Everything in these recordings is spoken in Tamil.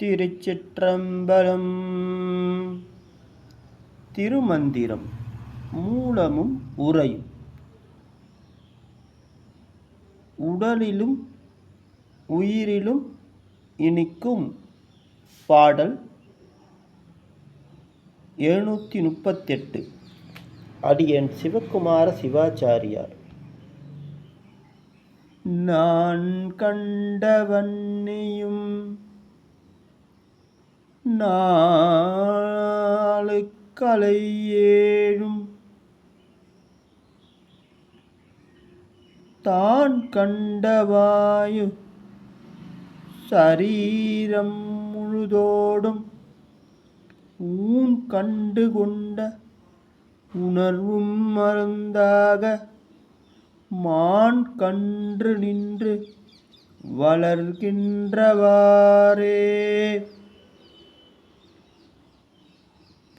திருச்சிற்றம்பலம். திருமந்திரம் மூலமும் உரையும் உடலிலும் உயிரிலும் இனிக்கும் பாடல் எழுநூற்றி முப்பத்தெட்டு அடியன் சிவகுமார சிவாச்சாரியார். நான் கண்டவன்னியும் நாலு ஏழும் தான் கண்டவாயு சரீரம் முழுதோடும் ஊன் கண்டு கொண்ட உணர்வும் மருந்தாக மான் கன்று நின்று வளர்கின்றவாறே.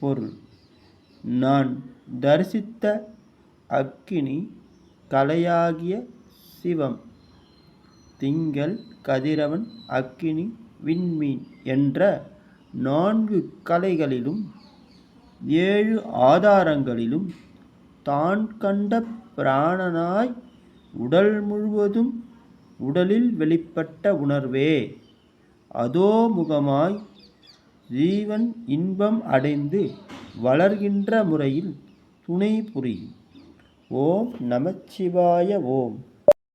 பொருள். நான் தரிசித்த அக்கினி கலையாகிய சிவம். திங்கள் கதிரவன் அக்கினி விண்மீன் என்ற நான்கு கலைகளிலும் ஏழு ஆதாரங்களிலும் தான் கண்ட பிராணனாய் உடல் முழுவதும் உடலில் வெளிப்பட்ட உணர்வே. அதோ முகமாய் ஜீவன் இன்பம் அடைந்து வளர்கின்ற முறையில் துணை புரியும். ஓம் நமச்சிவாய ஓம்.